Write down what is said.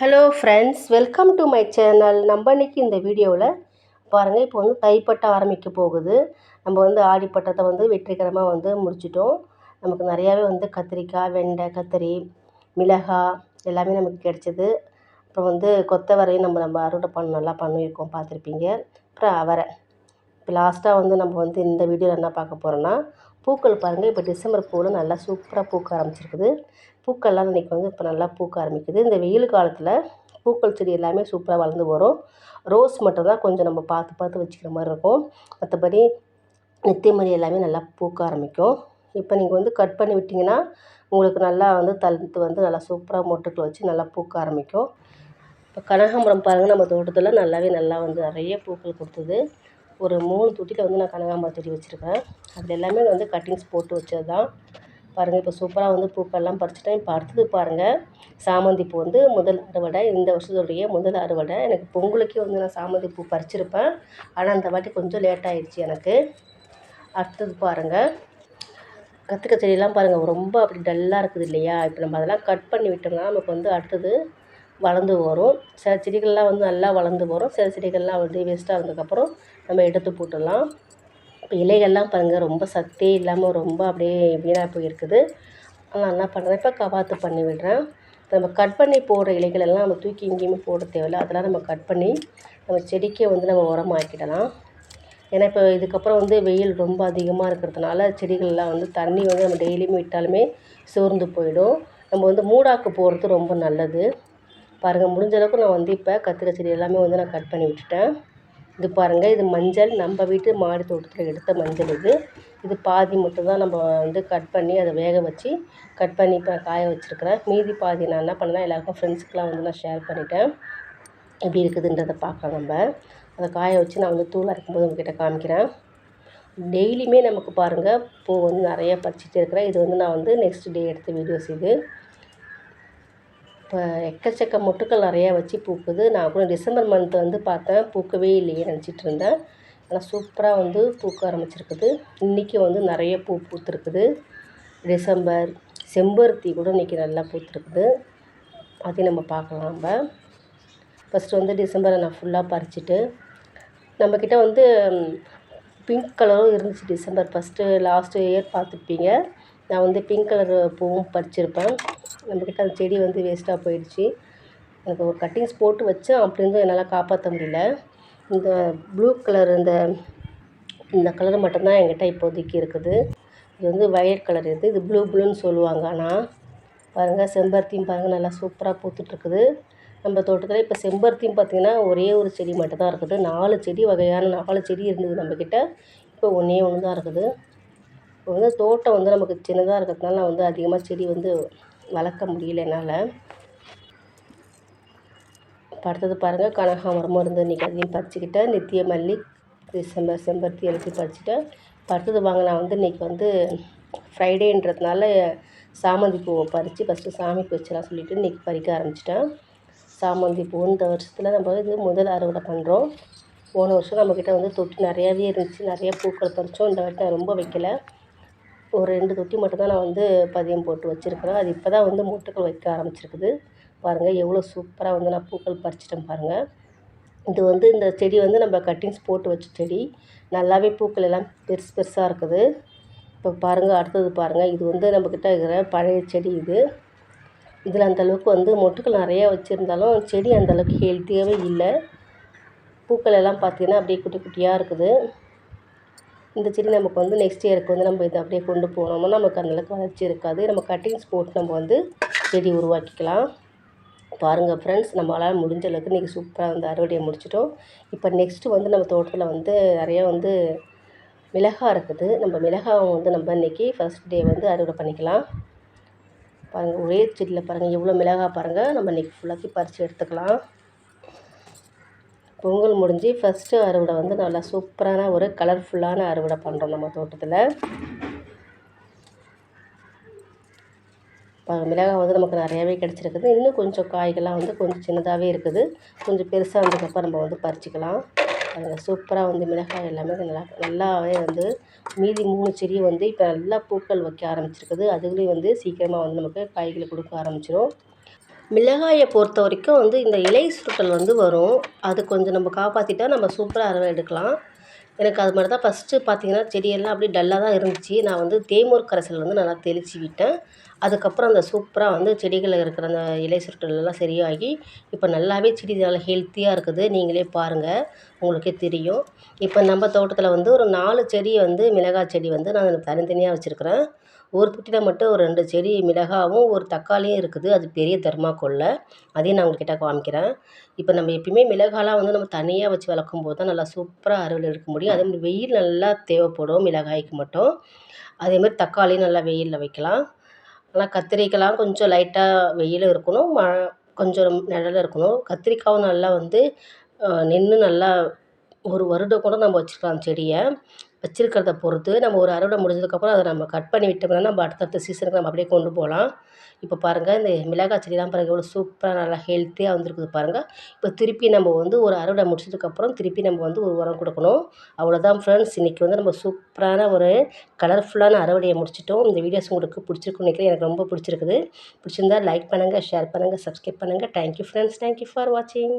Hello friends welcome to my channel நம்ம இன்னைக்கு இந்த வீடியோவில் பாருங்கள் இப்போ வந்து தைப்பட்டம் ஆரம்பிக்க போகுது. நம்ம வந்து ஆடிப்பட்டத்தை வந்து வெற்றிகரமாக வந்து முடிச்சிட்டோம். நமக்கு நிறையாவே வந்து கத்திரிக்காய் வெண்டை கத்திரி மிளகாய் எல்லாமே நமக்கு கிடச்சிது. அப்புறம் வந்து கொத்தவரையும் நம்ம நம்ம அறுவடை பண்ண நல்லா பண்ணியிருக்கோம் பார்த்துருப்பீங்க. அப்புறம் அவரை. இப்போ லாஸ்ட்டாக வந்து நம்ம வந்து இந்த வீடியோவில் என்ன பார்க்க போகிறோன்னா பூக்கள் பாருங்கள் இப்போ டிசம்பர் பூவில் நல்லா சூப்பராக பூக்க ஆரம்பிச்சிருக்குது. பூக்கள்லாம் இன்றைக்கி வந்து இப்போ நல்லா பூக்க ஆரம்பிக்குது. இந்த வெயில் காலத்தில் பூக்கள் செடி எல்லாமே சூப்பராக வளர்ந்து வரும். ரோஸ் மட்டும் தான் கொஞ்சம் நம்ம பார்த்து பார்த்து வச்சுக்கிற மாதிரி இருக்கும். மற்றபடி நித்தியமல்லி எல்லாமே நல்லா பூக்க ஆரம்பிக்கும். இப்போ நீங்கள் வந்து கட் பண்ணி விட்டிங்கன்னா உங்களுக்கு நல்லா வந்து தழுத்து வந்து நல்லா சூப்பராக மொட்டுக்களை வச்சு நல்லா பூக்க ஆரம்பிக்கும். இப்போ கனகாம்பரம் பாருங்கள் நம்ம தோட்டத்தில் நல்லாவே நல்லா வந்து நிறைய பூக்கள் கொடுத்தது. ஒரு மூணு தொட்டியில் வந்து நான் கனகாம்பரம் செடி வச்சுருக்கேன். அதில் எல்லாமே வந்து கட்டிங்ஸ் போட்டு வச்சது தான் பாருங்கள் இப்போ சூப்பராக வந்து பூக்கள்லாம் பறிச்சிட்டேன். இப்போ அடுத்தது பாருங்கள் சாமந்தி பூ வந்து முதல் அறுவடை. இந்த வருஷத்துடைய முதல் அறுவடை. எனக்கு பொங்கலுக்கே வந்து நான் சாமந்தி பூ பறிச்சிருப்பேன். ஆனால் அந்த வாட்டி கொஞ்சம் லேட் ஆகிடுச்சி எனக்கு. அடுத்தது பாருங்கள் கத்திரிக்காய் செடியெல்லாம் பாருங்கள் ரொம்ப அப்படி டல்லாக இருக்குது இல்லையா? இப்போ நம்ம அதெல்லாம் கட் பண்ணி விட்டோம்னா நமக்கு வந்து அடுத்தது வளர்ந்து வரும். சில செடிகள்லாம் வந்து நல்லா வளர்ந்து வரும். சில செடிகள்லாம் வந்து வேஸ்ட்டாக இருந்ததுக்கப்புறம் நம்ம எடுத்து போட்டுடலாம். இப்போ இலைகள்லாம் பாருங்கள் ரொம்ப சக்தியே இல்லாமல் ரொம்ப அப்படியே வீணாக போயிருக்குது. நான் என்ன பண்ணுறேன் இப்போ கவாத்து பண்ணி விடுறேன். நம்ம கட் பண்ணி போடுற இலைகள் எல்லாம் நம்ம தூக்கி எங்கேயுமே போட தேவையில்ல. அதெல்லாம் நம்ம கட் பண்ணி நம்ம செடிக்கே வந்து நம்ம உரமாக்கிடலாம். ஏன்னா இப்போ இதுக்கப்புறம் வந்து வெயில் ரொம்ப அதிகமாக இருக்கிறதுனால செடிகள்லாம் வந்து தண்ணி வந்து நம்ம டெய்லியுமே விட்டாலுமே சோர்ந்து போயிடும். நம்ம வந்து மூடாக்கு போடுறது ரொம்ப நல்லது. பாருங்கள் முடிஞ்ச அளவுக்கு நான் வந்து இப்போ கத்திரிக்காய் செடி எல்லாமே வந்து நான் கட் பண்ணி விட்டுட்டேன். இது பாருங்கள் இது மஞ்சள். நம்ம வீட்டு மாடி தோட்டத்தில் எடுத்த மஞ்சள் இது. இது பாதி மட்டும் தான் நம்ம வந்து கட் பண்ணி அதை வேக வச்சு கட் பண்ணி இப்போ காய வச்சுருக்கிறேன். மீதி பாதி நான் என்ன பண்ணேன் எல்லாருக்கும் ஃப்ரெண்ட்ஸுக்கெலாம் வந்து நான் ஷேர் பண்ணிட்டேன். எப்படி இருக்குதுன்றதை பார்க்கலாம் நம்ம. அதை காய வச்சு நான் வந்து தூள் அரைக்கும்போது உங்ககிட்ட காமிக்கிறேன். டெய்லியுமே நமக்கு பாருங்கள் பூ வந்து நிறைய பறிச்சிட்டு இருக்கிறேன். இது வந்து நான் வந்து நெக்ஸ்ட் டே எடுத்த வீடியோஸ் இது. இப்போ எக்கச்சக்க மொட்டுக்கள் நிறையா வச்சு பூக்குது. நான் கூட டிசம்பர் மந்த் வந்து பார்த்தேன். பூக்கவே இல்லையே நினச்சிட்டு இருந்தேன். ஆனால் சூப்பராக வந்து பூக்க ஆரம்பிச்சிருக்குது. இன்றைக்கி வந்து நிறைய பூ பூத்துருக்குது. டிசம்பர் செம்பருத்தி கூட இன்றைக்கி நல்லா பூத்துருக்குது. அதையும் நம்ம பார்க்கலாம் நம்ம. ஃபஸ்ட்டு வந்து டிசம்பரை நான் ஃபுல்லாக பறிச்சுட்டு நம்மக்கிட்ட வந்து பிங்க் கலரும் இருந்துச்சு டிசம்பர் ஃபஸ்ட்டு லாஸ்ட்டு இயர் பார்த்துருப்பீங்க. நான் வந்து பிங்க் கலர் பூவும் பறிச்சிருப்பேன். நம்மக்கிட்ட அந்த செடி வந்து வேஸ்ட்டாக போயிடுச்சு. எனக்கு ஒரு கட்டிங்ஸ் போட்டு வச்சேன். அப்படி இருந்தும் என்னால் காப்பாற்ற முடியல. இந்த ப்ளூ கலர் இந்த இந்த கலர் மட்டும்தான் என்கிட்ட இப்போதைக்கு இருக்குது. இது வந்து வயலட் கலர் இது இது ப்ளூ ப்ளூன்னு சொல்லுவாங்க. ஆனால் பாருங்கள் செம்பருத்தியும் பாருங்கள் நல்லா சூப்பராக பூத்துட்ருக்குது நம்ம தோட்டத்தில் இப்போ செம்பருத்தியும் பார்த்திங்கன்னா ஒரே ஒரு செடி மட்டும்தான் இருக்குது. நாலு செடி வகையான நாலு செடி இருந்தது நம்மக்கிட்ட இப்போ ஒன்றே ஒன்று தான் இருக்குது. இப்போ வந்து தோட்டம் வந்து நமக்கு சின்னதாக இருக்கிறதுனால நான் வந்து அதிகமாக செடி வந்து வளர்க்க முடியல என்னால். இப்போ அடுத்தது பாருங்கள் கனகாமரமும் இருந்து இன்றைக்கி அதையும் பறிச்சுக்கிட்டேன் நித்திய மல்லி டிசம்பர் செம்பருத்தி எழுதி பறிச்சுட்டேன் அடுத்தது வாங்க நான் வந்து இன்றைக்கி வந்து ஃப்ரைடேன்றதுனால சாமந்தி பூவை பறித்து ஃபஸ்ட்டு சாமிக்கு வச்சிடலாம் சொல்லிவிட்டு இன்றைக்கி பறிக்க ஆரம்பிச்சிட்டேன். சாமந்தி பூ இந்த வருஷத்தில் நம்ம இது முதல் அறுவடை பண்ணுறோம் போன வருஷம் நம்மக்கிட்ட வந்து தொட்டி நிறையாவே இருந்துச்சு நிறைய பூக்கள் பறித்தோம் இந்த வாட்டி நான் ரொம்ப வைக்கலை. ஒரு ரெண்டு தொட்டி மட்டும்தான் நான் வந்து பதியம் போட்டு வச்சுருக்கிறேன். அது இப்போ தான் வந்து மொட்டுக்கள் வைக்க ஆரம்பிச்சிருக்குது. பாருங்கள் எவ்வளோ சூப்பராக வந்து நான் பூக்கள் பறிச்சிட்டேன் பாருங்கள் இது வந்து இந்த செடி வந்து நம்ம கட்டிங்ஸ் போட்டு வச்ச செடி. நல்லாவே பூக்கள் எல்லாம் பெருசு பெருசாக இருக்குது. இப்போ பாருங்கள் அடுத்தது பாருங்கள் இது வந்து நம்மக்கிட்ட இருக்கிற பழைய செடி இது. இதில் அந்தளவுக்கு வந்து மொட்டுக்கள் நிறையா வச்சுருந்தாலும் செடி அந்தளவுக்கு ஹெல்த்தியாகவே இல்லை. பூக்கள் எல்லாம் பார்த்திங்கன்னா அப்படியே குட்டி குட்டியாக இருக்குது. இந்த செடி நமக்கு வந்து நெக்ஸ்ட் இயருக்கு வந்து நம்ம இதை அப்படியே கொண்டு போனோம்னா நமக்கு அந்தளவுக்கு வளர்ச்சி இருக்காது. நம்ம கட்டிங்ஸ் போட்டு நம்ம வந்து செடி உருவாக்கிக்கலாம். பாருங்கள் ஃப்ரெண்ட்ஸ் நம்மளால் முடிஞ்ச அளவுக்கு இன்றைக்கி சூப்பராக வந்து அறுவடையை முடிச்சிட்டோம். இப்போ நெக்ஸ்ட்டு வந்து நம்ம தோட்டத்தில் வந்து நிறையா வந்து மிளகா இருக்குது. நம்ம மிளகாவை வந்து நம்ம இன்றைக்கி ஃபஸ்ட் டே வந்து அறுவடை பண்ணிக்கலாம். பாருங்கள் ஒரே செடியில் பாருங்கள் எவ்வளோ மிளகா பாருங்கள் நம்ம இன்றைக்கி ஃபுல்லாக்கி பறித்து எடுத்துக்கலாம். பொங்கல் முடிஞ்சு ஃபஸ்ட்டு அறுவடை வந்து நல்லா சூப்பரான ஒரு கலர்ஃபுல்லான அறுவடை பண்ணுறோம் நம்ம தோட்டத்தில். மிளகாய் வந்து நமக்கு நிறையாவே கிடச்சிருக்குது. இன்னும் கொஞ்சம் காய்கள்லாம் வந்து கொஞ்சம் சின்னதாகவே இருக்குது. கொஞ்சம் பெருசாக வந்ததுக்கப்புறம் நம்ம வந்து பறிச்சிக்கலாம். அதில் சூப்பராக வந்து மிளகாய் எல்லாமே நல்லா நல்லாவே வந்து மீதி மூணு செடி வந்து இப்போ நல்லா பூக்கள் வைக்க ஆரம்பிச்சிருக்குது. அதுலேயும் வந்து சீக்கிரமாக வந்து நமக்கு காய்களை கொடுக்க ஆரம்பிச்சிடும் மிளகாயை பொறுத்த வரைக்கும் வந்து இந்த இலை சுருட்டல் வந்து வரும். அது கொஞ்சம் நம்ம காப்பாற்றிட்டா நம்ம சூப்பராக அறுவடை எடுக்கலாம். எனக்கு அது மாதிரி தான் ஃபஸ்ட்டு பார்த்தீங்கன்னா செடியெல்லாம் அப்படியே டல்லாக தான் இருந்துச்சு. நான் வந்து தேமூர் கரைசல் வந்து நல்லா தெளித்து விட்டேன். அதுக்கப்புறம் அந்த சூப்பராக வந்து செடிகளில் இருக்கிற அந்த இலை சுருட்டலெல்லாம் சரியாகி இப்போ நல்லாவே செடி நல்லா ஹெல்த்தியாக இருக்குது. நீங்களே பாருங்கள் உங்களுக்கே தெரியும். இப்போ நம்ம தோட்டத்தில் வந்து ஒரு நாலு செடி வந்து மிளகாய் செடி வந்து நான் தனித்தனியாக வச்சுருக்கிறேன். ஒரு தொட்டியில் மட்டும் ஒரு ரெண்டு செடி மிளகாவும் ஒரு தக்காளியும் இருக்குது. அது பெரிய தெர்மாக்கோலில். அதையும் நான் உங்கள்கிட்ட காமிக்கிறேன். இப்போ நம்ம எப்பயுமே மிளகாலாம் வந்து நம்ம தனியாக வச்சு வளர்க்கும் போது தான் நல்லா சூப்பராக அறுவடை எடுக்க முடியும். அதே மாதிரி வெயில் நல்லா தேவைப்படும் மிளகாய்க்கு மட்டும். அதேமாதிரி தக்காளியும் நல்லா வெயிலில் வைக்கலாம். ஆனால் கத்திரிக்காய்லாம் கொஞ்சம் லைட்டாக வெயில் இருக்கணும். ம கொஞ்சம் நிழல் இருக்கணும். கத்திரிக்காவும் நல்லா வந்து நின்று நல்லா ஒரு வருடம் கூட நம்ம வச்சுக்கலாம் செடியை. வச்சுருக்கிறத பொறுத்து நம்ம ஒரு அறுவடை முடிஞ்சதுக்கப்புறம் அதை நம்ம கட் பண்ணி விட்டோம்னா நம்ம அடுத்தடுத்த சீசனுக்கு நம்ம அப்படியே கொண்டு போகலாம். இப்போ பாருங்கள் இந்த மிளகாய் செடிலாம் பாருங்கள் எவ்வளோ சூப்பராக நல்லா ஹெல்த்தியாக வந்துருக்குது பாருங்கள் இப்போ திருப்பி நம்ம வந்து ஒரு அறுவடை முடிச்சதுக்கப்புறம் திருப்பி நம்ம வந்து ஒரு உரம் கொடுக்கணும். அவ்வளோதான் ஃப்ரெண்ட்ஸ் இன்றைக்கி வந்து நம்ம சூப்பரான ஒரு கலர்ஃபுல்லான அறுவடையை முடிச்சிட்டோம். இந்த வீடியோஸ் உங்களுக்கு பிடிச்சிருக்குன்னு நினைக்கிறேன். எனக்கு ரொம்ப பிடிச்சிருக்குது. பிடிச்சிருந்தா லைக் பண்ணுங்கள் ஷேர் பண்ணுங்கள் சப்ஸ்கிரைப் பண்ணுங்கள் தேங்க்யூ ஃப்ரெண்ட்ஸ் தேங்க்யூ ஃபார் வாட்சிங்